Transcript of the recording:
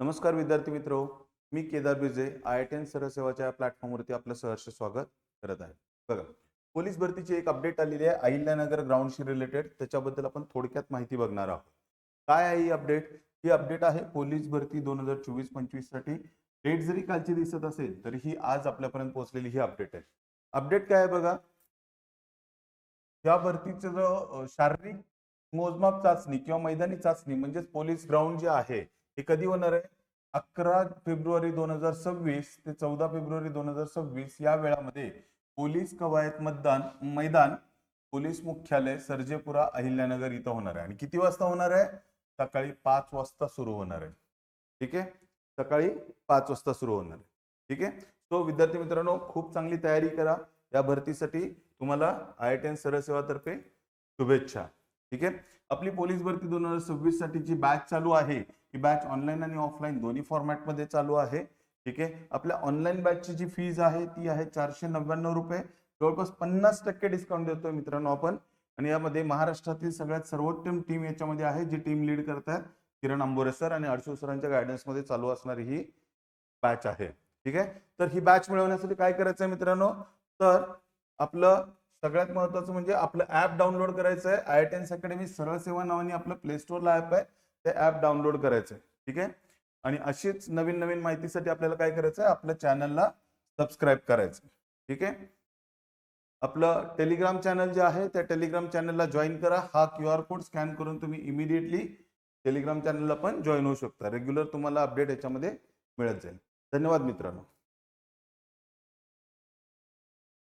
नमस्कार विद्यार्थी मित्र मी Kedar Bije I T N सरसेवाच्या प्लॅटफॉर्मवरती आपलं सहर्ष स्वागत करत आहे. बघा पोलीस भरतीची एक अपडेट आलेली आहे अहिल्यानगर ग्राउंडशी रिलेटेड त्याच्याबद्दल आपण थोडक्यात माहिती बघणार आहोत. काय आहे ही अपडेट ही अपडेट आहे पोलीस भरती दोन हजार चोवीस पंचवीससाठी. डेट जरी कालची दिसत असेल तरी ही आज आपल्यापर्यंत पोहोचलेली ही अपडेट आहे. अपडेट काय आहे बघा? या भरतीचं जो शारीरिक मोजमाप चाचणी किंवा मैदानी चाचणी म्हणजेच पोलीस ग्राउंड जे आहे हे कधी होणार आहे? अकरा फेब्रुवारी दोन हजार सव्वीस ते चौदा फेब्रुवारी दोन हजार सव्वीस या वेळामध्ये पोलीस कवायत मतदान मैदान पोलीस मुख्यालय सर्जेपुरा अहिल्यानगर इथं होणार आहे. आणि किती वाजता होणार आहे? सकाळी पाच वाजता सुरू होणार आहे. ठीक आहे? सकाळी पाच वाजता सुरू होणार आहे. ठीक आहे? सो विद्यार्थी मित्रांनो खूप चांगली तयारी करा. या भरतीसाठी तुम्हाला आय टी एन सरसेवातर्फे शुभेच्छा. ठीक आहे? आपली पोलीस भरती दोन हजार सव्वीससाठी जी बॅच चालू आहे. ही बॅच ऑनलाईन आणि ऑफलाईन दोन्ही फॉर्मॅटमध्ये चालू आहे. ठीक आहे? आपल्या ऑनलाईन बॅचची जी फीज आहे ती आहे चारशे नव्याण्णव रुपये. जवळपास पन्नास टक्के डिस्काउंट देतोय मित्रांनो आपण. आणि यामध्ये महाराष्ट्रातील सगळ्यात सर्वोत्तम टीम याच्यामध्ये आहे जी टीम लीड करतात किरण आंबोरे सर आणि अर्शू सरांच्या गायडन्समध्ये चालू असणारी ही बॅच आहे. ठीक आहे? तर ही बॅच मिळवण्यासाठी काय करायचं आहे मित्रांनो? तर आपलं सगळ्यात महत्वाचं म्हणजे आपलं ऍप डाउनलोड करायचं आहे आय टेन्स अकॅडमी सरळ सेवा नावाने आपलं प्ले स्टोअरला ऍप आहे. ते ऍप डाउनलोड करायचं आहे ठीक आहे? आणि अशीच नवीन नवीन माहितीसाठी आपल्याला काय करायचं आहे आपल्या चॅनलला सबस्क्राईब करायचं ठीक आहे? आपलं टेलिग्राम चॅनल जे आहे त्या टेलिग्राम चॅनलला जॉईन करा. हा क्यू आर कोड स्कॅन करून तुम्ही इमिडिएटली टेलिग्राम चॅनलला पण जॉईन होऊ शकता. रेग्युलर तुम्हाला अपडेट याच्यामध्ये मिळत जाईल. धन्यवाद मित्रांनो.